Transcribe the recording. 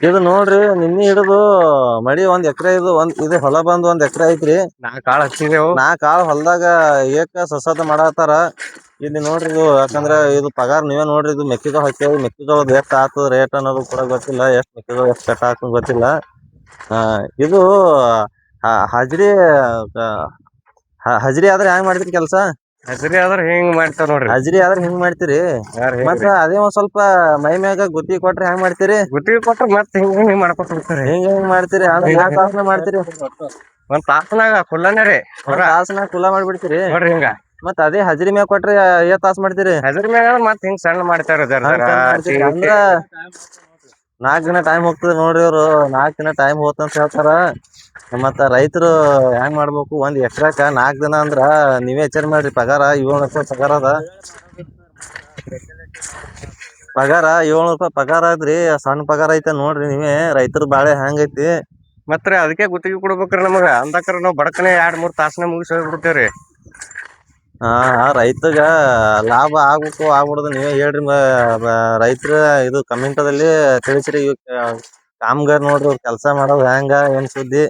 ಇದು ನೋಡ್ರಿ ನಿನ್ನೆ ಹಿಡಿದು ಮಡಿ ಒಂದ್ ಎಕರೆ ಇದು ಒಂದ್ ಇದು ಹೊಲ ಬಂದ್ ಒಂದ್ ಎಕರೆ ಐತ್ರಿ. ನಾ ಕಾಳ ಹಚ್ಚಿದೆವು. ನಾ ಕಾಳ ಹೊಲದಾಗ ಏಕ ಸಸದ ಮಾಡತ್ತಾರ ಇಲ್ಲಿ ನೋಡ್ರಿ ಇದು ಯಾಕಂದ್ರ ಇದು ಪಗಾರ ನೀವೇ ನೋಡ್ರಿ ಇದು ಮೆಕ್ಕೆಜೋಳ ಹಾಕ್ಯಾವಿ. ಮೆಕ್ಕೆಜೋಳದ ಎಷ್ಟ್ ಆಗ್ತದ ರೇಟ್ ಅನ್ನೋದು ಕೂಡ ಗೊತ್ತಿಲ್ಲ. ಎಷ್ಟ್ ಮೆಕ್ಕೆಜೋಳ ಎಷ್ಟ್ ಕಟ್ ಆಗ್ತದ ಗೊತ್ತಿಲ್ಲ. ಆ ಇದು ಹಾಜರಿ ಹಜ್ರಿ ಹಜ್ರಿ ಆದ್ರೆ ಹೆಂಗ್ ಮಾಡ್ತೀರಿ ಕೆಲ್ಸ? ಹಸಿರಿ ಆದ್ರ ಹಿಂಗ್ ಮಾಡ್ತಾರ ನೋಡ್ರಿ? ಹಜ್ರಿ ಆದ್ರೆ ಹಿಂಗ್ ಮಾಡ್ತೀರಿ? ಮತ್ತ ಅದೇ ಒಂದ್ ಸ್ವಲ್ಪ ಮೈ ಮ್ಯಾಗ ಗುತ್ತಿ ಕೊಟ್ರೆ ಹೆಂಗ್ ಮಾಡ್ತೀರಿ? ಗುತ್ತಿಗೆ ಕೊಟ್ರ ಮತ್ ಹೆಂಗ್ ಹಿಂಗ್ ಮಾಡ್ಕೊತ ಹೆಂಗ್ ಹೆಂಗ್ ಹಿಂಗ್ ಮಾಡ್ತೀರಿ? ಅದ್ರ ಯಾವ ತಾಸನ ಮಾಡ್ತೀರಿ? ಒಂದ್ ತಾಸನಾಗ ಕುಲ್ಲನೇ ರೀ ಒಂದ್ ತಾಸನ ಕುಲ ಮಾಡ್ಬಿಡ್ತೀರಿ? ನೋಡ್ರಿ ಹಿಂಗ. ಮತ್ತ ಅದೇ ಹಜರಿ ಮ್ಯಾಗ ಕೊಟ್ರ ಏ ತಾಸ್ ಮಾಡ್ತೀರಿ? ಹಜರಿ ಮ್ಯಾಗ ಮತ್ ಹಿಂಗ್ ಸಣ್ಣ ಮಾಡ್ತೀರಿ. ಅಂದ್ರ ನಾಲ್ಕ್ ದಿನ ಟೈಮ್ ಹೋಗ್ತದೆ ನೋಡ್ರಿ ಅವ್ರು. ನಾಲ್ಕ್ ದಿನ ಟೈಮ್ ಹೋತಂತ ಹೇಳ್ತಾರ. ಮತ್ತ ರೈತರು ಹೆಂಗ್ ಮಾಡ್ಬೇಕು? ಒಂದ್ ಎಕರೆಕ ನಾಲ್ಕ್ ದಿನ ಅಂದ್ರ ನೀವೇ ವಿಚಾರ ಮಾಡ್ರಿ. ಪಗಾರ ಏಳ್ನೂರು ರೂಪಾಯಿ ಪಗಾರ ಅದ. ಪಗಾರ ಏಳ್ನೂರ್ ರೂಪಾಯಿ ಪಗಾರ ಅದ್ರಿ ಸಣ್ಣ ಪಗಾರ ಐತೆ ನೋಡ್ರಿ ನೀವೇ. ರೈತರ ಬಾಳೆ ಹೆಂಗ್ ಐತಿ ಮತ್ರಿ ಅದಕ್ಕೆ ಗುತ್ತಿಗೆ ಕೊಡ್ಬೇಕ್ರಿ ನಮಗ. ಅಂದಕ್ರ ನಾವು ಬಡಕನೆ ಎರಡ್ ಮೂರ್ ತಾಸನ ಮುಗಿಸಿ ಹೋಗ್ಬಿಡ್ತೇವ್ರಿ. ಆ ರೈತಗ ಲಾಭ ಆಗ್ಬೇಕು ಆಗ್ಬಾರ್ದು ನೀವೇ ಹೇಳ್ರಿ ರೈತರ ಇದು ಕಮೆಂಟದಲ್ಲಿ ತಿಳಿಸ್ರಿ. ಇವ್ ಕಾಮಗಾರ್ ನೋಡ್ರಿ ಕೆಲಸ ಮಾಡೋದ್ ಹೆಂಗ ಏನ್ ಸುದ್ದಿ?